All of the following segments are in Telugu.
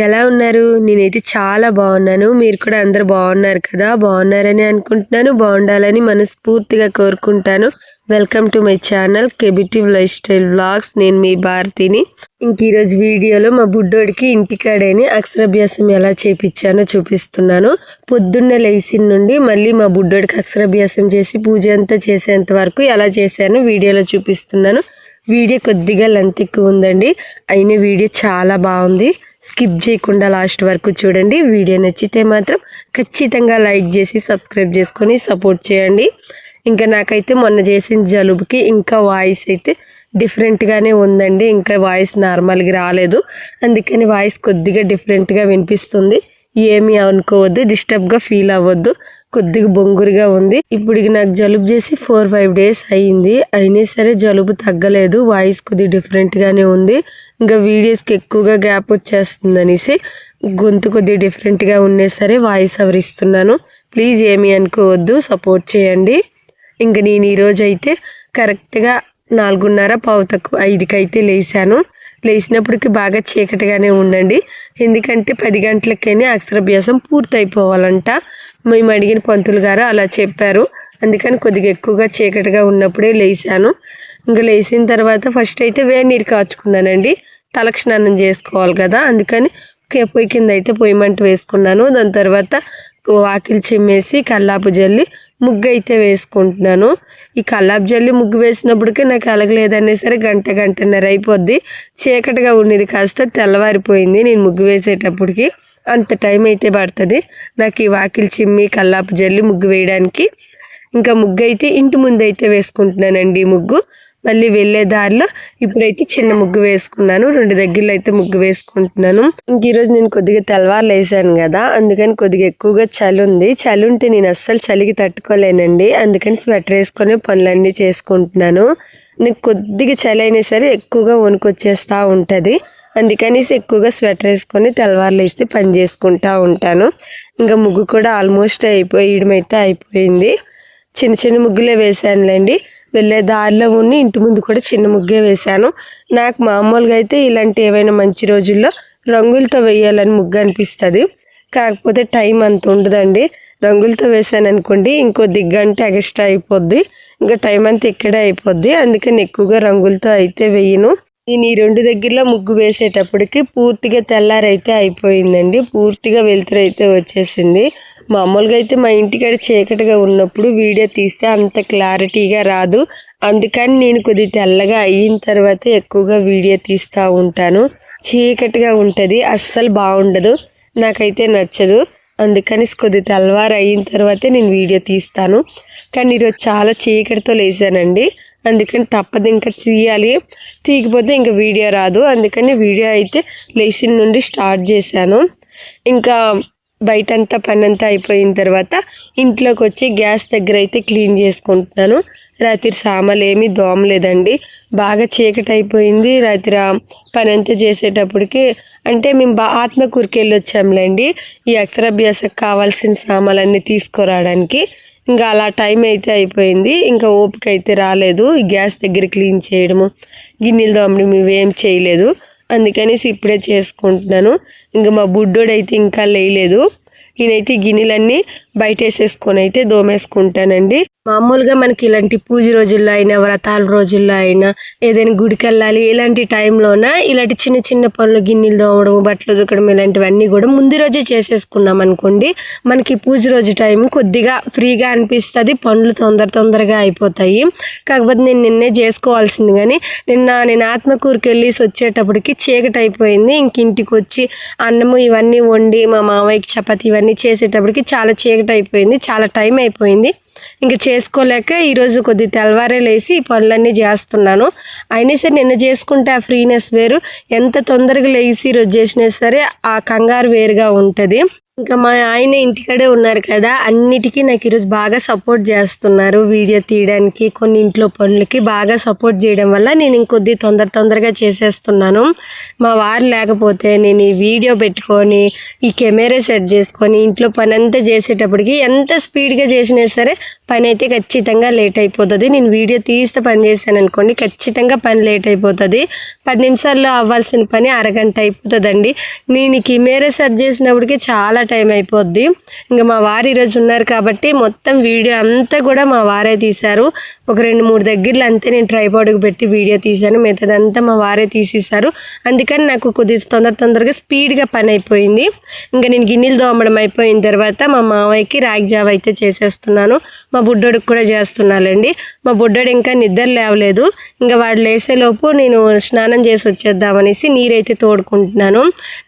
ఎలా ఉన్నారు? నేనైతే చాలా బాగున్నాను. మీరు కూడా అందరు బాగున్నారు కదా? బాగున్నారని అనుకుంటున్నాను. బాగుండాలని మనస్ఫూర్తిగా కోరుకుంటాను. Welcome to my channel కెబిటివ్ lifestyle blogs నేను మీ భారతిని. ఇంక ఈరోజు వీడియోలో మా బుడ్డోడికి ఇంటికాడని అక్షరాభ్యాసం ఎలా చేపించానో చూపిస్తున్నాను. పొద్దున్న లేచిన నుండి మళ్ళీ మా బుడ్డోడికి అక్షరాభ్యాసం చేసి పూజ అంతా చేసేంత వరకు ఎలా చేశానో వీడియోలో చూపిస్తున్నాను. వీడియో కొద్దిగా లెంత్ ఎక్కువ ఉందండి. అయిన వీడియో చాలా బాగుంది. స్కిప్ చేయకుండా లాస్ట్ వరకు చూడండి. వీడియో నచ్చితే మాత్రం ఖచ్చితంగా లైక్ చేసి సబ్స్క్రైబ్ చేసుకొని సపోర్ట్ చేయండి. ఇంకా నాకైతే మొన్న చేసిన జలుబుకి ఇంకా వాయిస్ అయితే డిఫరెంట్గానే ఉందండి. ఇంకా వాయిస్ నార్మల్గా రాలేదు. అందుకని వాయిస్ కొద్దిగా డిఫరెంట్గా వినిపిస్తుంది. ఏమీ అనుకోవద్దు డిస్టర్బ్గా ఫీల్ అవ్వద్దు. కొద్దిగా బొంగురుగా ఉంది. ఇప్పుడు నాకు జలుబు చేసి ఫోర్ ఫైవ్ డేస్ అయ్యింది అయినా సరే జలుబు తగ్గలేదు. వాయిస్ కొద్దిగా డిఫరెంట్గానే ఉంది. ఇంకా వీడియోస్కి ఎక్కువగా గ్యాప్ వచ్చేస్తుంది అనేసి గొంతు కొద్దిగా డిఫరెంట్గా ఉన్నా సరే వాయిస్ అవరిస్తున్నాను ప్లీజ్ ఏమి అనుకోవద్దు. సపోర్ట్ చేయండి. ఇంకా నేను ఈరోజు అయితే కరెక్ట్గా నాలుగున్నర పావు తక్కువ అయితే లేచాను. లేచినప్పటికి బాగా చీకటిగానే ఉండండి. ఎందుకంటే పది గంటలకైనా అక్షరాభ్యాసం పూర్తయిపోవాలంట. మేము అడిగిన పంతులు గారు అలా చెప్పారు. అందుకని కొద్దిగా ఎక్కువగా చీకటిగా ఉన్నప్పుడే లేచాను. ఇంకా లేచిన తర్వాత ఫస్ట్ అయితే వేడి నీరు కాచుకున్నానండి. తలకు స్నానం చేసుకోవాలి కదా అందుకని పొయ్యి కింద అయితే పొయ్యి మంట వేసుకున్నాను. దాని తర్వాత వాకిలి చిమ్మేసి కల్లాపు జల్లి ముగ్గు అయితే వేసుకుంటున్నాను. ఈ కల్లాపు జల్లి ముగ్గు వేసినప్పటికీ నాకు అలగలేదనే సరే గంట గంటన్నర అయిపోద్ది. చీకటిగా ఉండేది కాస్త తెల్లవారిపోయింది నేను ముగ్గు వేసేటప్పటికి. అంత టైం అయితే పడుతుంది. నాకు ఈ వాకిలి చిమ్మి కల్లాపు జల్లి ముగ్గు వేయడానికి ఇంకా ముగ్గు అయితే ఇంటి ముందు అయితే వేసుకుంటున్నానండి ముగ్గు. మళ్ళీ వెళ్ళే దారిలో ఇప్పుడైతే చిన్న ముగ్గు వేసుకున్నాను. రెండు దగ్గరలో అయితే ముగ్గు వేసుకుంటున్నాను. ఇంక ఈరోజు నేను కొద్దిగా తెల్లవారులు వేసాను కదా అందుకని కొద్దిగా ఎక్కువగా చలి ఉంది. చలి ఉంటే నేను అస్సలు చలికి తట్టుకోలేనండి. అందుకని స్వెటర్ వేసుకొని పనులన్నీ చేసుకుంటున్నాను. నాకు కొద్దిగా చలి అయినా సరే ఎక్కువగా వణుకొచ్చేస్తూ ఉంటుంది. అందుకనేసి ఎక్కువగా స్వెటర్ వేసుకొని తెల్లవారులు వేసి పని చేసుకుంటూ ఉంటాను. ఇంకా ముగ్గు కూడా ఆల్మోస్ట్ అయిపోయడం అయితే అయిపోయింది. చిన్న చిన్న ముగ్గులే వేసానులేండి వెళ్ళే దారిలో ఉండి ఇంటి ముందు కూడా చిన్న ముగ్గే వేశాను. నాకు మామూలుగా అయితే ఇలాంటి ఏవైనా మంచి రోజుల్లో రంగులతో వేయాలని ముగ్గు అనిపిస్తుంది. కాకపోతే టైం అంత ఉండదండి. రంగులతో వేసాను అనుకోండి ఇంకో దిగ్గంటే ఎక్స్ట్రా అయిపోద్ది. ఇంకా టైం అంతా ఇక్కడే అయిపోద్ది. అందుకని ఎక్కువగా రంగులతో అయితే వేయను. నేను ఈ రెండు దగ్గరలో ముగ్గు వేసేటప్పటికి పూర్తిగా తెల్లారైతే అయిపోయిందండి. పూర్తిగా వెలుతురు అయితే వచ్చేసింది. మామూలుగా అయితే మా ఇంటికాడ చీకటిగా ఉన్నప్పుడు వీడియో తీస్తే అంత క్లారిటీగా రాదు. అందుకని నేను కొద్ది తెల్లగా అయిన తర్వాత ఎక్కువగా వీడియో తీస్తూ ఉంటాను. చీకటిగా ఉంటుంది అస్సలు బాగుండదు నాకైతే నచ్చదు. అందుకని కొద్ది తెల్లవారు అయిన తర్వాతే నేను వీడియో తీస్తాను. కానీ ఈరోజు చాలా చీకటితో లేసానండి అందుకని తప్పదు ఇంకా తీయాలి. తీయకపోతే ఇంకా వీడియో రాదు. అందుకని వీడియో అయితే లేచిన నుండి స్టార్ట్ చేశాను. ఇంకా బయటంతా పని అంతా అయిపోయిన తర్వాత ఇంట్లోకి వచ్చి గ్యాస్ దగ్గర అయితే క్లీన్ చేసుకుంటున్నాను. రాత్రి సామాలు ఏమీ దోమలేదండి. బాగా చీకటి అయిపోయింది రాత్రి పని అంతా చేసేటప్పటికి అంటే మేము బా ఆత్మకూరికి వెళ్ళి వచ్చాములేండి ఈ అక్షరాభ్యాసకు కావాల్సిన సామాన్లన్నీ తీసుకురావడానికి. ఇంకా అలా టైం అయితే అయిపోయింది. ఇంకా ఓపిక అయితే రాలేదు. ఈ గ్యాస్ దగ్గర క్లీన్ చేయడము గిన్నెలు దోమడం ఇవేం చేయలేదు. అందుకనేసి ఇప్పుడే చేసుకుంటున్నాను. ఇంకా మా బుడ్డోడైతే ఇంకా లేయలేదు. నేనైతే గిన్నెలన్నీ బయట వేసేసుకొని అయితే దోమేసుకుంటానండి. మామూలుగా మనకి ఇలాంటి పూజ రోజుల్లో అయినా వ్రతాల రోజుల్లో అయినా ఏదైనా గుడికి వెళ్ళాలి ఇలాంటి టైంలోన ఇలాంటి చిన్న చిన్న పనులు గిన్నెలు దోమడం బట్టలు ఉతకడం ఇలాంటివన్నీ కూడా ముందు రోజే చేసేసుకున్నాం అనుకోండి మనకి పూజ రోజు టైం కొద్దిగా ఫ్రీగా అనిపిస్తుంది పనులు తొందర తొందరగా అయిపోతాయి. కాకపోతే నేను నిన్నే చేసుకోవాల్సింది కానీ నిన్న నేను ఆత్మకూరుకి వెళ్ళేసి వచ్చేటప్పటికి చీకటి అయిపోయింది ఇంక ఇంటికి వచ్చి అన్నము ఇవన్నీ వండి మా మామయ్యకి చపాతి ఇవన్నీ చేసేటప్పటికి చాలా చీకటి అయిపోయింది చాలా టైం అయిపోయింది. ఇంకా చేసుకోలేక ఈరోజు కొద్ది తెల్లవారే లేసి ఈ పనులన్నీ చేస్తున్నాను. అయినా సరే నిన్న చేసుకుంటే ఆ ఫ్రీనెస్ వేరు. ఎంత తొందరగా లేచి ఈరోజు చేసినా సరే ఆ కంగారు వేరుగా ఉంటుంది. ఇంకా మా ఆయన ఇంటికాడే ఉన్నారు కదా అన్నిటికీ నాకు ఈరోజు బాగా సపోర్ట్ చేస్తున్నారు. వీడియో తీయడానికి కొన్ని ఇంట్లో పనులకి బాగా సపోర్ట్ చేయడం వల్ల నేను ఇంకొద్ది తొందర తొందరగా చేసేస్తున్నాను. మా వారు లేకపోతే నేను ఈ వీడియో పెట్టుకొని ఈ కెమెరా సెట్ చేసుకొని ఇంట్లో పని అంతా చేసేటప్పటికి ఎంత స్పీడ్గా చేసినా సరే పని అయితే ఖచ్చితంగా లేట్ అయిపోతుంది. నేను వీడియో తీస్తే పని చేశాను అనుకోండి ఖచ్చితంగా పని లేట్ అయిపోతుంది. పది నిమిషాల్లో అవ్వాల్సిన పని అరగంట అయిపోతుందండి. నేను ఈ కెమెరా సెట్ చేసినప్పటికీ చాలా టైం అయిపోద్ది. ఇంకా మా వారు ఈరోజు ఉన్నారు కాబట్టి మొత్తం వీడియో అంతా కూడా మా వారే తీశారు. ఒక రెండు మూడు దగ్గరలో అంతే నేను ట్రైపాడ్కి పెట్టి వీడియో తీశాను. మిగతాదంతా మా వారే తీసేశారు. అందుకని నాకు కొద్దిగా తొందర తొందరగా స్పీడ్గా పని అయిపోయింది. ఇంకా నేను గిన్నెలు దోమడం అయిపోయిన తర్వాత మా మామయ్యకి రాగి జావ అయితే చేసేస్తున్నాను. మా బుడ్డోడికి కూడా చేస్తున్నానండి. మా బుడ్డోడు ఇంకా నిద్ర లేవలేదు. ఇంకా వాడు లేసేలోపు నేను స్నానం చేసి వచ్చేద్దామనేసి నీరైతే తోడుకుంటున్నాను.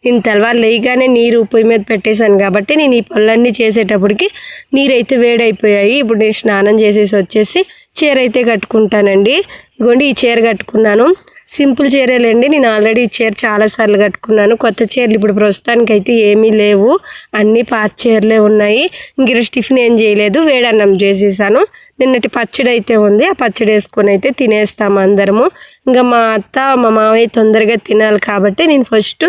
నేను తెల్లవారు లేయగానే నీరు పొయ్యి మీద పెట్టేశాను కాబట్టి నేను ఈ పనులన్నీ చేసేటప్పటికి నీరైతే వేడైపోయాయి. ఇప్పుడు నేను స్నానం చేసేసి వచ్చేసి చీర అయితే కట్టుకుంటానండి. ఇగోండి ఈ చీర కట్టుకున్నాను. సింపుల్ చీరలేండి నేను ఆల్రెడీ ఈ చీర చాలాసార్లు కట్టుకున్నాను. కొత్త చీరలు ఇప్పుడు ప్రస్తుతానికి అయితే ఏమీ లేవు. అన్నీ పాత చీరలే ఉన్నాయి. ఇంక టిఫిన్ ఏం చేయలేదు. వేడన్నం చేసేసాను. నిన్నటి పచ్చడి అయితే ఉంది. ఆ పచ్చడి వేసుకొని అయితే తినేస్తాము అందరము. ఇంకా మా అత్త మా మామయ్య తొందరగా తినాలి కాబట్టి నేను ఫస్ట్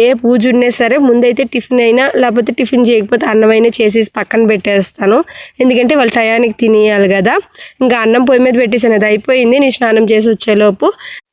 ఏ పూజ ఉన్నా సరే ముందైతే టిఫిన్ అయినా లేకపోతే టిఫిన్ చేయకపోతే అన్నమైనా చేసేసి పక్కన పెట్టేస్తాను. ఎందుకంటే వాళ్ళు టయానికి తినేయాలి కదా. ఇంకా అన్నం పొయ్యి మీద పెట్టేసాను అది అయిపోయింది. నేను స్నానం చేసి వచ్చేలోపు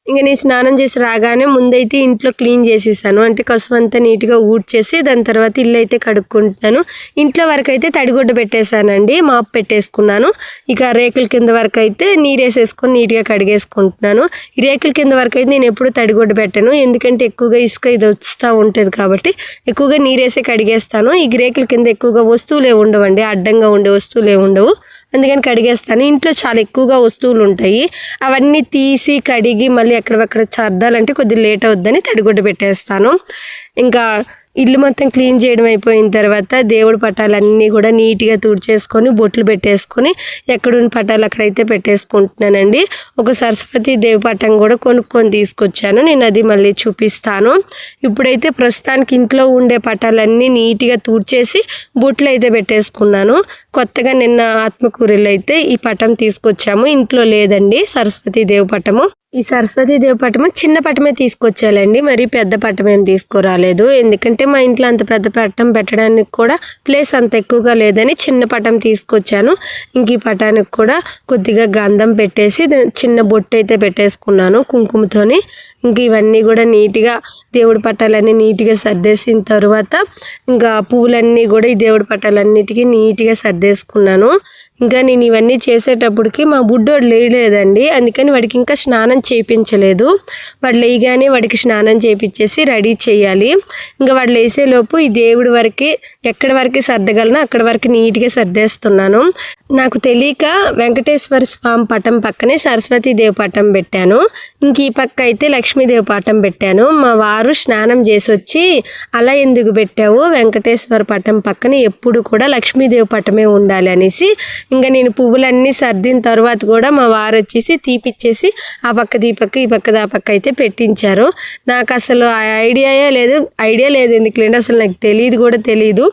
ఇంకా నేను స్నానం చేసి రాగానే ముందైతే ఇంట్లో క్లీన్ చేసేసాను. అంటే కసువు అంతా నీట్గా ఊడ్చేసి దాని తర్వాత ఇల్లు అయితే కడుక్కుంటున్నాను. ఇంట్లో వరకు అయితే తడిగుడ్డ పెట్టేశానండి మాప్ పెట్టేసుకున్నాను. ఇక రేకుల కింద వరకు అయితే నీరేసేసుకొని నీట్గా కడిగేసుకుంటున్నాను. ఈ రేకుల కింద వరకు అయితే నేను ఎప్పుడు తడిగుడ్డ పెట్టాను. ఎందుకంటే ఎక్కువగా ఇసుక ఇది వస్తూ ఉంటుంది కాబట్టి ఎక్కువగా నీరేసే కడిగేస్తాను. ఈ రేకుల కింద ఎక్కువగా వస్తువులే ఉండవండి అడ్డంగా ఉండే వస్తువులే ఉండవు. అందుకని కడిగేస్తాను. ఇంట్లో చాలా ఎక్కువగా వస్తువులు ఉంటాయి. అవన్నీ తీసి కడిగి మళ్ళీ ఎక్కడెక్కడ చర్దాలంటే కొద్దిగా లేట్ అవుద్దని తడిగుడ్డ పెట్టేస్తాను. ఇంకా ఇల్లు మొత్తం క్లీన్ చేయడం అయిపోయిన తర్వాత దేవుడి పటాలన్నీ కూడా నీట్గా తుడిచేసుకొని బొట్లు పెట్టేసుకొని ఎక్కడున్న పటాలు అక్కడైతే పెట్టేసుకుంటున్నానండి. ఒక సరస్వతి దేవి పటం కూడా కొనుక్కొని తీసుకొచ్చాను. నేను అది మళ్ళీ చూపిస్తాను. ఇప్పుడైతే ప్రస్తుతానికి ఇంట్లో ఉండే పటాలన్నీ నీట్గా తుడిచేసి బొట్లు అయితే పెట్టేసుకున్నాను. కొత్తగా నిన్న ఆత్మకూరలో అయితే ఈ పటం తీసుకొచ్చాము. ఇంట్లో లేదండి సరస్వతి దేవి పటము. ఈ సరస్వతి దేవి పటము చిన్న పటమే తీసుకొచ్చాలండి. మరి పెద్ద పటం ఏం తీసుకురాలేదు. ఎందుకంటే మా ఇంట్లో అంత పెద్ద పటం పెట్టడానికి కూడా ప్లేస్ అంత ఎక్కువగా లేదని చిన్న పటం తీసుకొచ్చాను. ఇంక ఈ పటానికి కూడా కొద్దిగా గంధం పెట్టేసి చిన్న బొట్టు అయితే పెట్టేసుకున్నాను కుంకుమతోని. ఇంక ఇవన్నీ కూడా నీట్గా దేవుడి పట్టాలన్నీ నీట్గా సర్దేసిన తర్వాత ఇంకా పూలన్నీ కూడా ఈ దేవుడి పట్టాలన్నిటికీ నీట్గా సర్దేసుకున్నాను. ఇంకా నేను ఇవన్నీ చేసేటప్పటికి మా బుడ్డోడు లేయలేదండి. అందుకని వాడికి ఇంకా స్నానం చేయించలేదు వాడు లేయగానే వాడికి స్నానం చేయించేసి రెడీ చేయాలి. ఇంకా వాడు లేసేలోపు ఈ దేవుడి వరకు ఎక్కడి వరకు సర్దగలనో అక్కడి వరకు నీట్గా సర్దేస్తున్నాను. నాకు తెలియక వెంకటేశ్వర స్వామి పటం పక్కనే సరస్వతీదేవి పటం పెట్టాను. ఇంక ఈ పక్క అయితే లక్ష్మీదేవి పటం పెట్టాను. మా వారు స్నానం చేసి వచ్చి అలా ఎందుకు పెట్టావు? వెంకటేశ్వర పటం పక్కన ఎప్పుడు కూడా లక్ష్మీదేవి పటమే ఉండాలి అనేసి ఇంకా నేను పువ్వులన్నీ సర్దిన తర్వాత కూడా మా వారు వచ్చేసి తీపిచ్చేసి ఆ పక్క ఈ పక్క ఈ పక్క ఆ పక్క అయితే పెట్టించారు. నాకు అసలు ఆ ఐడియాయే లేదు. ఐడియా లేదు ఎందుకులేండి? అసలు నాకు తెలియదు కూడా తెలియదు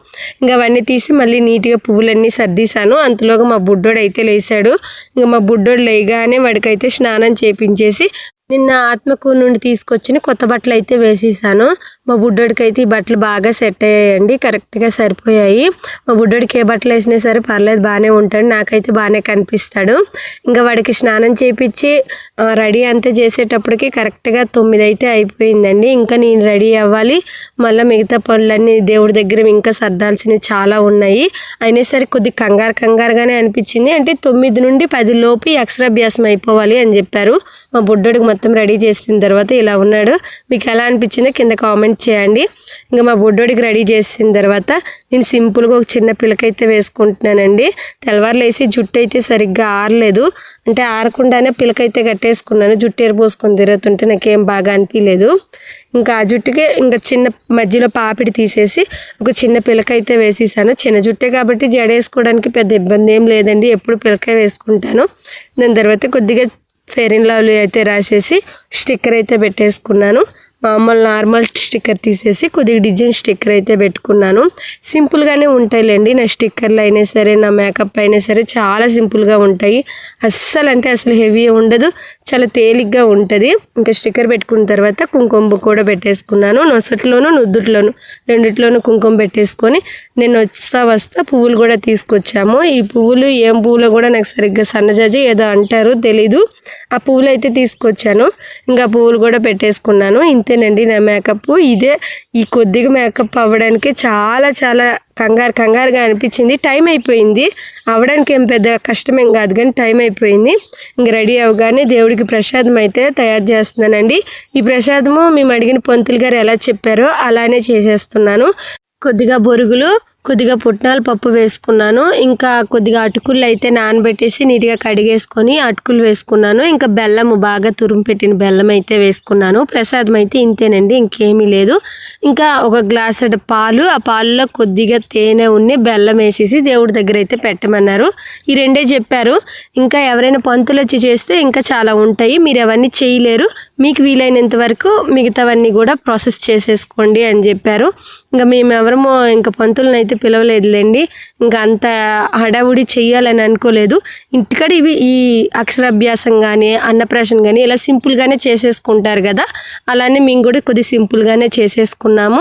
ఇంకా అవన్నీ తీసి మళ్ళీ నీట్గా పువ్వులన్నీ సర్దిశాను. అంతలోగా మా బుడ్డోడు అయితే లేచాడు ఇంకా మా బుడ్డోడు లేగానే వాడికైతే స్నానం చేపించేసి నిన్న ఆత్మకూరు నుండి తీసుకొచ్చిన కొత్త బట్టలు అయితే వేసేసాను. మా బుడ్డోడికి అయితే ఈ బట్టలు బాగా సెట్ అయ్యాయండి కరెక్ట్గా సరిపోయాయి. మా బుడ్డోడికి ఏ బట్టలు వేసినా సరే పర్లేదు బాగానే ఉంటాడు నాకైతే బాగానే కనిపిస్తాడు. ఇంకా వాడికి స్నానం చేపించి రెడీ అంతా చేసేటప్పటికి కరెక్ట్గా తొమ్మిది అయితే అయిపోయిందండి. ఇంకా నేను రెడీ అవ్వాలి. మళ్ళీ మిగతా పనులన్నీ దేవుడి దగ్గర ఇంకా సర్దాల్సినవి చాలా ఉన్నాయి. అయినా సరే కొద్ది కంగారు కంగారుగానే అనిపించింది. అంటే తొమ్మిది నుండి పది లోపు ఈ అక్షరాభ్యాసం అయిపోవాలి అని చెప్పారు. మా బుడ్డోడికి మొత్తం రెడీ చేసిన తర్వాత ఇలా ఉన్నాడు. మీకు ఎలా అనిపించిందో కింద కామెంట్ చేయండి. ఇంకా మా బొడ్డోడికి రెడీ చేసిన తర్వాత నేను సింపుల్గా ఒక చిన్న పిల్లకైతే వేసుకుంటున్నానండి. తెల్లవారులు వేసి జుట్టు అయితే సరిగ్గా ఆరలేదు. అంటే ఆరకుండానే పిలకైతే కట్టేసుకున్నాను. జుట్టు ఏరిపోసుకొని తిరుగుతుంటే నాకేం బాగా అనిపించలేదు ఇంకా ఆ జుట్టుకే ఇంకా చిన్న మధ్యలో పాపిడి తీసేసి ఒక చిన్న పిలకైతే వేసేసాను. చిన్న జుట్టే కాబట్టి జడ వేసుకోవడానికి పెద్ద ఇబ్బంది ఏం లేదండి. ఎప్పుడు పిలక వేసుకుంటాను. దాని తర్వాత కొద్దిగా ఫెయిర్ అండ్ లవ్లీ అయితే రాసేసి స్టిక్కర్ అయితే పెట్టేసుకున్నాను. మామూలు నార్మల్ స్టిక్కర్ తీసేసి కొద్దిగా డిజైన్ స్టిక్కర్ అయితే పెట్టుకున్నాను. సింపుల్గానే ఉంటాయిలేండి. నా స్టిక్కర్లు అయినా సరే నా మేకప్ అయినా సరే చాలా సింపుల్గా ఉంటాయి. అస్సలు అంటే అసలు హెవీ ఉండదు. చాలా తేలిగ్గా ఉంటుంది. ఇంకా స్టిక్కర్ పెట్టుకున్న తర్వాత కుంకుమ కూడా పెట్టేసుకున్నాను. నొసట్లోను నుద్దుట్లోను రెండిట్లోనూ కుంకుమ పెట్టేసుకొని నేను వస్తా వస్తా పువ్వులు కూడా తీసుకొచ్చాము. ఈ పువ్వులు ఏం పువ్వులో కూడా నాకు సరిగ్గా సన్నజాజి ఏదో అంటారు తెలీదు. ఆ పువ్వులు అయితే తీసుకొచ్చాను. ఇంకా పువ్వులు కూడా పెట్టేసుకున్నాను. అంతేనండి నా మేకప్. ఇదే ఈ కొద్దిగా మేకప్ అవ్వడానికి చాలా చాలా కంగారు కంగారుగా అనిపించింది. టైం అయిపోయింది. అవ్వడానికి ఏం పెద్ద కష్టమేం కాదు కానీ టైం అయిపోయింది. ఇంక రెడీ అవ్వగానే దేవుడికి ప్రసాదం అయితే తయారు చేస్తున్నానండి. ఈ ప్రసాదము మేము అడిగిన పంతులు గారు ఎలా చెప్పారో అలానే చేసేస్తున్నాను. కొద్దిగా బొరుగులు కొద్దిగా పుట్నాల పప్పు వేసుకున్నాను. ఇంకా కొద్దిగా అటుకులు అయితే నానబెట్టేసి నీట్గా కడిగేసుకొని అటుకులు వేసుకున్నాను. ఇంకా బెల్లము బాగా తురుము పెట్టిన బెల్లం అయితే వేసుకున్నాను. ప్రసాదం అయితే ఇంతేనండి ఇంకేమీ లేదు. ఇంకా ఒక గ్లాస్ పాలు ఆ పాలులో కొద్దిగా తేనె ఉన్ని బెల్లం వేసేసి దేవుడి దగ్గర అయితే పెట్టమన్నారు. ఈ రెండే చెప్పారు. ఇంకా ఎవరైనా పంతులు వచ్చి చేస్తే ఇంకా చాలా ఉంటాయి. మీరు అవన్నీ చేయలేరు. మీకు వీలైనంత వరకు మిగతావన్నీ కూడా ప్రాసెస్ చేసేసుకోండి అని చెప్పారు. ఇంకా మేము ఎవరమో ఇంకా పంతులను అయితే పిలవలేదులేండి. ఇంకా అంత హడావుడి చెయ్యాలని అనుకోలేదు. ఇంటికాడ ఇవి ఈ అక్షరాభ్యాసం కానీ అన్నప్రాషన్ కానీ ఇలా సింపుల్గానే చేసేసుకుంటారు కదా. అలానే మేము కూడా కొద్ది సింపుల్గానే చేసేసుకున్నాము.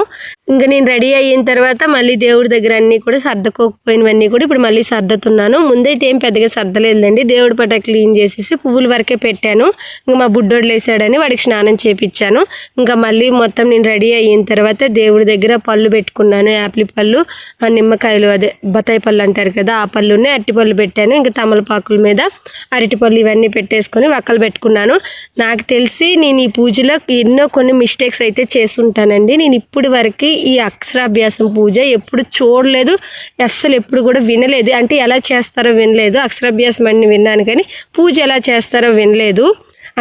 ఇంకా నేను రెడీ అయిన తర్వాత మళ్ళీ దేవుడి దగ్గర అన్నీ కూడా సర్దుకోకపోయినవన్నీ కూడా ఇప్పుడు మళ్ళీ సర్దుతున్నాను. ముందైతే ఏం పెద్దగా సర్దలేదండి దేవుడి పట్ట క్లీన్ చేసేసి పువ్వుల వరకే పెట్టాను. ఇంకా మా బుడ్డోడు లేసాడని వాడికి స్నానం చేపించాను ఇంకా మళ్ళీ మొత్తం నేను రెడీ అయిన తర్వాత దేవుడి దగ్గర పళ్ళు పెట్టుకున్నాను. యాపిల్ పళ్ళు నిమ్మకాయలు అదే బత్తాయి పళ్ళు అంటారు కదా ఆ పళ్ళునే అరటిపళ్ళు పెట్టాను. ఇంకా తమలపాకుల మీద అరటిపళ్ళు ఇవన్నీ పెట్టేసుకొని వక్కలు పెట్టుకున్నాను. నాకు తెలిసి నేను ఈ పూజలో ఎన్నో కొన్ని మిస్టేక్స్ అయితే చేస్తుంటానండి. నేను ఇప్పటి వరకు ఈ అక్షరాభ్యాసం పూజ ఎప్పుడు చూడలేదు అస్సలు ఎప్పుడు కూడా వినలేదు. అంటే ఎలా చేస్తారో వినలేదు అక్షరాభ్యాసం అని విన్నాను కానీ పూజ ఎలా చేస్తారో వినలేదు.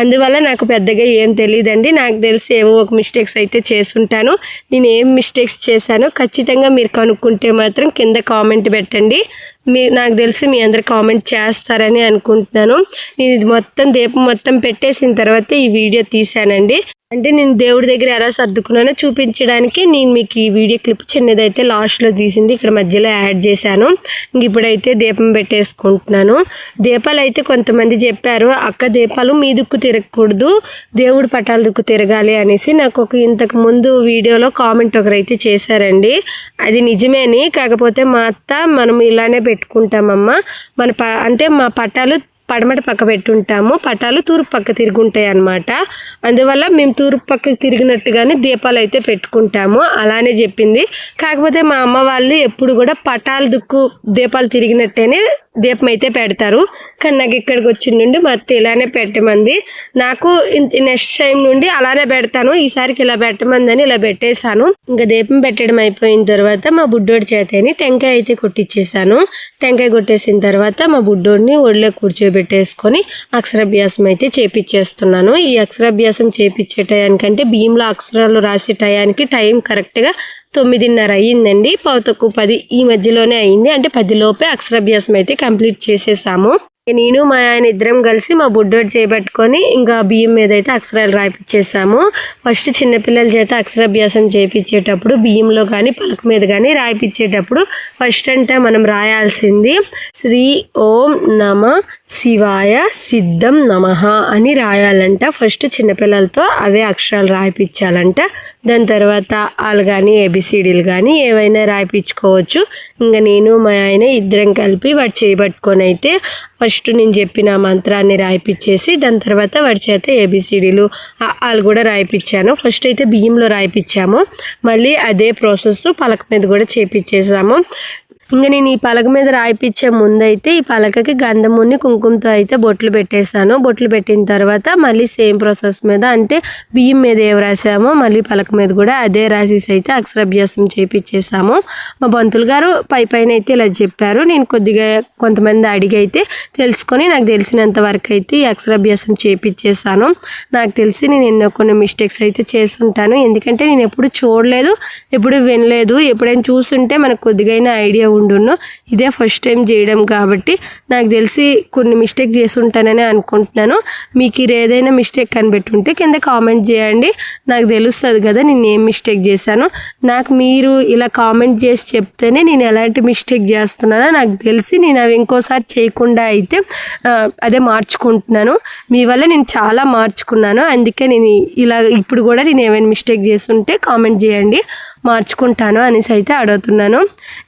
అందువల్ల నాకు పెద్దగా ఏం తెలియదండి నాకు తెలిసి ఏవో ఒక మిస్టేక్స్ అయితే చేస్తుంటాను. నేను ఏం మిస్టేక్స్ చేశానో ఖచ్చితంగా మీరు కనుక్కుంటే మాత్రం కింద కామెంట్ పెట్టండి. మీ నాకు తెలిసి మీ అందరు కామెంట్ చేస్తారని అనుకుంటున్నాను. నేను ఇది మొత్తం దీపం మొత్తం పెట్టేసిన తర్వాత ఈ వీడియో తీశానండి. అంటే నేను దేవుడి దగ్గర ఎలా సర్దుకున్నానో చూపించడానికి నేను మీకు ఈ వీడియో క్లిప్ చిన్నదైతే లాస్ట్లో తీసింది. ఇక్కడ మధ్యలో యాడ్ చేశాను. ఇంక ఇప్పుడైతే దీపం పెట్టేసుకుంటున్నాను. దీపాలు అయితే కొంతమంది చెప్పారు అక్క దీపాలు మీ దుక్కు తిరగకూడదు. దేవుడి పటాల దుక్కు తిరగాలి అనేసి నాకు ఒక ఇంతకు ముందు వీడియోలో కామెంట్ ఒకరైతే చేశారండి. అది నిజమేని. కాకపోతే మా అత్త మనం ఇలానే పెట్టుకుంటామమ్మా. మన ప అంటే మా పటాలు పడమట పక్క పెట్టుంటాము. పటాలు తూర్పు పక్క తిరుగుంటాయి అన్నమాట అందువల్ల మేము తూర్పు పక్కకి తిరిగినట్టుగానే దీపాలు అయితే పెట్టుకుంటాము. అలానే చెప్పింది. కాకపోతే మా అమ్మ వాళ్ళు ఎప్పుడు కూడా పటాలు దుక్కు దీపాలు తిరిగినట్టేనే దీపం అయితే పెడతారు. కానీ నాకు ఇక్కడికి వచ్చిన నుండి మా అత్త ఇలానే పెట్టమంది. నాకు నెక్స్ట్ టైం నుండి అలానే పెడతాను. ఈసారికి ఇలా పెట్టమందని ఇలా పెట్టేశాను. ఇంకా దీపం పెట్టడం అయిపోయిన తర్వాత మా బుడ్డోడి చేతని టెంకాయ అయితే కొట్టించేసాను టెంకాయ కొట్టేసిన తర్వాత మా బుడ్డోడిని ఒళ్ళో కూర్చోబెట్టేసుకొని అక్షరాభ్యాసం అయితే చేపించేస్తున్నాను ఈ అక్షరాభ్యాసం చేపించే టయానికంటే బియ్యంలో అక్షరాలు రాసే టయానికి టైం కరెక్ట్గా తొమ్మిదిన్నర అయ్యిందండి. పావు తక్కువ పది ఈ మధ్యలోనే అయింది అంటే పదిలోపే అక్షరాభ్యాసం అయితే కంప్లీట్ చేసేసాము. నేను మా ఆయన ఇద్దరం కలిసి మా బుడ్డోడు చేపట్టుకొని ఇంకా బియ్యం మీద అయితే అక్షరాలు రాయిపించేసాము ఫస్ట్ చిన్నపిల్లల చేత అక్షరాభ్యాసం చేయించేటప్పుడు బియ్యంలో కానీ పలక మీద కానీ రాయిపించేటప్పుడు ఫస్ట్ అంటే మనం రాయాల్సింది శ్రీ ఓం నమ శివాయ సిద్ధం నమః అని రాయాలంట. ఫస్ట్ చిన్నపిల్లలతో అవే అక్షరాలు రాయిపించాలంట. దాని తర్వాత వాళ్ళు కానీ ఏబిసిడీలు కానీ ఏవైనా రాయిపించుకోవచ్చు. ఇంకా నేను మా ఆయన ఇద్దరం కలిపి వాడు చేయబట్టుకొని అయితే ఫస్ట్ నేను చెప్పిన మంత్రాన్ని రాయిపించేసి దాని తర్వాత వాడి చేత ఏబిసిడీలు వాళ్ళు కూడా రాయిపించాను. ఫస్ట్ అయితే బియ్యంలో రాయిపించాము. మళ్ళీ అదే ప్రాసెస్ పలక మీద కూడా చేపించేసాము. ఇంకా నేను ఈ పలక మీద రాయిపించే ముందైతే ఈ పలకకి గంధముని కుంకుమతో అయితే బొట్లు పెట్టేశాను. బొట్లు పెట్టిన తర్వాత మళ్ళీ సేమ్ ప్రాసెస్ మీద అంటే బియ్యం మీద ఏవి రాసామో మళ్ళీ పలక మీద కూడా అదే రాసేసి అయితే అక్షరాభ్యాసం చేపించేసాము మా బంతులు గారు పై పైన అయితే ఇలా చెప్పారు. నేను కొద్దిగా కొంతమంది అడిగి అయితే తెలుసుకొని నాకు తెలిసినంత వరకు అయితే ఈ అక్షరాభ్యాసం చేపించేసాను నాకు తెలిసి నేను ఎన్నో కొన్ని మిస్టేక్స్ అయితే చేస్తుంటాను. ఎందుకంటే నేను ఎప్పుడు చూడలేదు ఎప్పుడు వినలేదు. ఎప్పుడైనా చూస్తుంటే మనకు కొద్దిగైనా ఐడియా ఉండును. ఇదే ఫస్ట్ టైం చేయడం కాబట్టి నాకు తెలిసి కొన్ని మిస్టేక్ చేసి ఉంటానని అనుకుంటున్నాను. మీకు ఇది ఏదైనా మిస్టేక్ కనిపెట్టుంటే కింద కామెంట్ చేయండి. నాకు తెలుస్తుంది కదా నేను ఏం మిస్టేక్ చేశాను. నాకు మీరు ఇలా కామెంట్ చేసి చెప్తేనే నేను ఎలాంటి మిస్టేక్ చేస్తున్నానో నాకు తెలిసి నేను అవి ఇంకోసారి చేయకుండా అయితే అదే మార్చుకుంటున్నాను. మీ వల్ల నేను చాలా మార్చుకున్నాను. అందుకే నేను ఇలా ఇప్పుడు కూడా నేను ఏమైనా మిస్టేక్ చేస్తుంటే కామెంట్ చేయండి. మార్చుకుంటాను అనేసి అయితే అడుగుతున్నాను.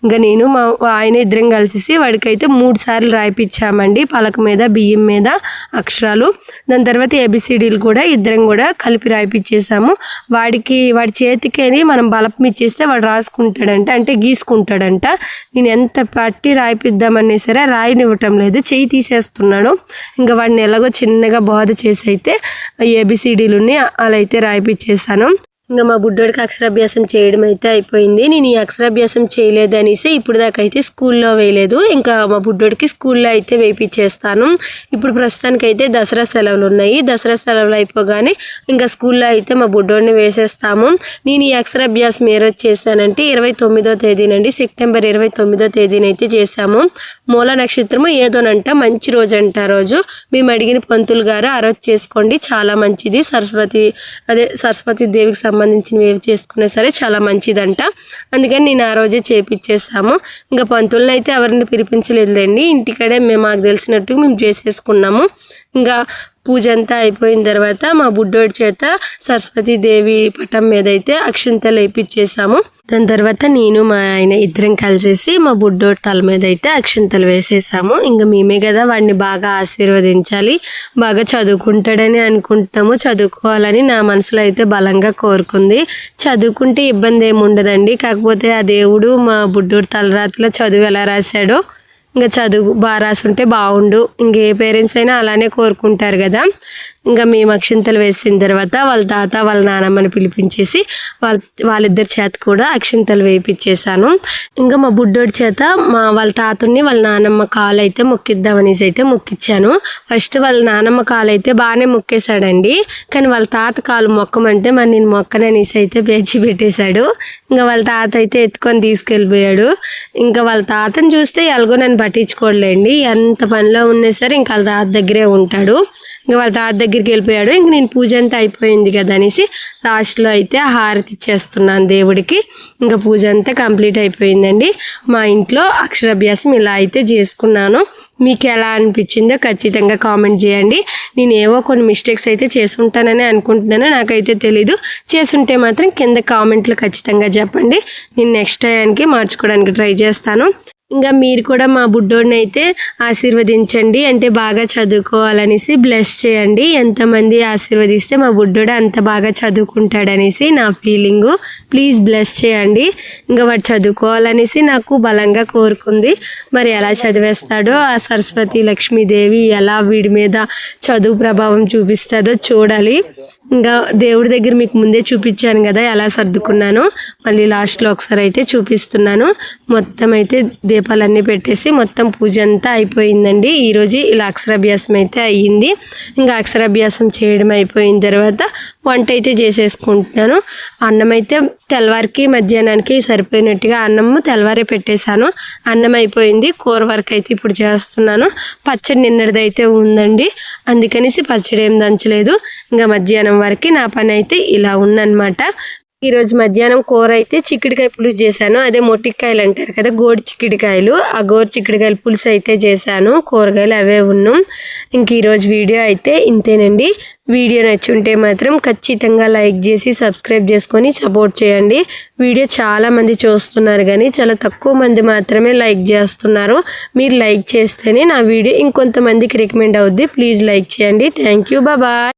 ఇంకా నేను మా ఆయన ఇద్దరం కలిసి వాడికైతే మూడు సార్లు రాయిపించామండి పలక మీద బియ్యం మీద అక్షరాలు. దాని తర్వాత ఏబిసిడీలు కూడా ఇద్దరం కూడా కలిపి రాయిపించేసాము వాడికి వాడి చేతికి మనం బలపం ఇచ్చేస్తే వాడు రాసుకుంటాడంట అంటే గీసుకుంటాడంట. నేను ఎంత పట్టి రాయిపిద్దామనే సరే రాయనివ్వటం లేదు చేయి తీసేస్తున్నాడు ఇంకా వాడిని ఎలాగో చిన్నగా బోధ చేసి అయితే ఏబిసిడీలుని అలా అయితే రాయిపించేసాను ఇంకా మా బుడ్డోడికి అక్షరాభ్యాసం చేయడం అయితే అయిపోయింది. నేను ఈ అక్షరాభ్యాసం చేయలేదు అనేసి ఇప్పుడు దాకా అయితే స్కూల్లో వేయలేదు. ఇంకా మా బుడ్డోడికి స్కూల్లో అయితే వేయించేస్తాను ఇప్పుడు ప్రస్తుతానికి అయితే దసరా సెలవులు ఉన్నాయి. దసరా సెలవులు అయిపోగానే ఇంకా స్కూల్లో అయితే మా బుడ్డోడిని వేసేస్తాము. నేను ఈ అక్షరాభ్యాసం ఏ రోజు చేశానంటే ఇరవై తొమ్మిదో తేదీనండి. సెప్టెంబర్ ఇరవై తొమ్మిదో తేదీనైతే అయితే చేశాము. మూల నక్షత్రము ఏదోనంట మంచి రోజు అంట రోజు. మేము అడిగిన పంతులు గారు ఆ రోజు చేసుకోండి. చాలా మంచిది. సరస్వతి అదే సరస్వతి దేవికి సంబంధించినవి ఏవి చేసుకున్నా సరే చాలా మంచిదంట. అందుకని నేను ఆ రోజే చేపించేస్తాము ఇంకా పంతులను అయితే ఎవరిని పిలిపించలేదులేండి. ఇంటికాడే మేము మాకు తెలిసినట్టు మేము చేసేసుకున్నాము. ఇంకా పూజ అంతా అయిపోయిన తర్వాత మా బుడ్డోడి చేత సరస్వతి దేవి పటం మీద అయితే అక్షింతలు వేయించేసాము దాని తర్వాత నేను మా ఆయన ఇద్దరం కలిసేసి మా బుడ్డోడి తల మీద అయితే అక్షంతలు వేసేసాము. ఇంకా మేమే కదా వాడిని బాగా ఆశీర్వదించాలి బాగా చదువుకుంటాడని అనుకుంటున్నాము. చదువుకోవాలని నా మనసులో అయితే బలంగా కోరుకుంది. చదువుకుంటే ఇబ్బంది ఏమి ఉండదండి. కాకపోతే ఆ దేవుడు మా బుడ్డోడి తలరాతిలో చదువు ఎలా రాశాడో ఇంకా చదువు బాగా రాసుంటే బాగుండు ఇంకే పేరెంట్స్ అయినా అలానే కోరుకుంటారు కదా. ఇంకా మేము అక్షింతలు వేసిన తర్వాత వాళ్ళ తాత వాళ్ళ నానమ్మని పిలిపించేసి వాళ్ళ వాళ్ళిద్దరి చేత కూడా అక్షింతలు వేయించేసాను ఇంకా మా బుడ్డోడి చేత మా వాళ్ళ తాతని వాళ్ళ నానమ్మ కాలు అయితే మొక్కిద్దామనేసి అయితే మొక్కిచ్చాను. ఫస్ట్ వాళ్ళ నానమ్మ కాలు అయితే బాగానే మొక్కేశాడండి. కానీ వాళ్ళ తాత కాలు మొక్కమంటే మరి నేను మొక్కననేసి అయితే పేర్చి పెట్టేశాడు. ఇంకా వాళ్ళ తాత అయితే ఎత్తుకొని తీసుకెళ్ళిపోయాడు. ఇంకా వాళ్ళ తాతని చూస్తే ఎలాగో నన్ను పట్టించుకోలేండి ఎంత పనిలో ఉన్నా సరే ఇంకా వాళ్ళ తాత దగ్గరే ఉంటాడు. ఇంకా వాళ్ళ తాత దగ్గరికి వెళ్ళిపోయాడు. ఇంక నేను పూజ అంతా అయిపోయింది కదా అనేసి లాస్ట్లో అయితే హారతి ఇచ్చేస్తున్నాను దేవుడికి. ఇంకా పూజ అంతా కంప్లీట్ అయిపోయిందండి. మా ఇంట్లో అక్షరాభ్యాసం ఇలా అయితే చేసుకున్నాను. మీకు ఎలా అనిపించిందో ఖచ్చితంగా కామెంట్ చేయండి. నేను ఏవో కొన్ని మిస్టేక్స్ అయితే చేసుంటానని అనుకుంటున్నాను. నాకైతే తెలీదు. చేసుంటే మాత్రం కింద కామెంట్లు ఖచ్చితంగా చెప్పండి. నేను నెక్స్ట్ టైంకి మార్చుకోవడానికి ట్రై చేస్తాను. ఇంకా మీరు కూడా మా బుడ్డోడిని అయితే ఆశీర్వదించండి అంటే బాగా చదువుకోవాలనేసి బ్లెస్ చేయండి. ఎంతమంది ఆశీర్వదిస్తే మా బుడ్డోడు అంత బాగా చదువుకుంటాడనేసి నా ఫీలింగు ప్లీజ్ బ్లెస్ చేయండి. ఇంకా వాడు చదువుకోవాలనేసి నాకు బలంగా కోరుకుంది. మరి ఎలా చదివేస్తాడో ఆ సరస్వతి లక్ష్మీదేవి ఎలా వీడి మీద చదువు ప్రభావం చూపిస్తుందో చూడాలి. ఇంకా దేవుడి దగ్గర మీకు ముందే చూపించాను కదా ఎలా సర్దుకున్నాను. మళ్ళీ లాస్ట్లో ఒకసారి అయితే చూపిస్తున్నాను. మొత్తం అయితే దీపాలన్నీ పెట్టేసి మొత్తం పూజ అంతా అయిపోయిందండి. ఈరోజు ఇలా అక్షరాభ్యాసం అయితే అయ్యింది. ఇంకా అక్షరాభ్యాసం చేయడం అయిపోయిన తర్వాత వంట అయితే చేసేసుకుంటున్నాను. అన్నం అయితే తెల్లవారికి మధ్యాహ్నానికి సరిపోయినట్టుగా అన్నము తెల్లవారే పెట్టేశాను. అన్నం అయిపోయింది. కూర వరకు అయితే ఇప్పుడు చేస్తున్నాను. పచ్చడి నిన్నటిదైతే అయితే ఉందండి. అందుకనేసి పచ్చడి ఏం దంచలేదు. ఇంకా మధ్యాహ్నం వరకు నా పని అయితే ఇలా ఉందన్నమాట. ఈరోజు మధ్యాహ్నం కూర అయితే చిక్కుడుకాయ పులుసు చేశాను. అదే మొట్టికాయలు అంటారు కదా గోడి చిక్కుడుకాయలు. ఆ గోరు చిక్కుడుకాయల పులుసు అయితే చేశాను. కూరగాయలు అవే ఉన్నాం. ఇంక ఈరోజు వీడియో అయితే ఇంతేనండి. వీడియో నచ్చుంటే మాత్రం ఖచ్చితంగా లైక్ చేసి సబ్స్క్రైబ్ చేసుకొని సపోర్ట్ చేయండి. వీడియో చాలామంది చూస్తున్నారు కానీ చాలా తక్కువ మంది మాత్రమే లైక్ చేస్తున్నారు. మీరు లైక్ చేస్తేనే నా వీడియో ఇంకొంతమందికి రికమెండ్ అవుద్ది. ప్లీజ్ లైక్ చేయండి. Thank you. బాబాయ్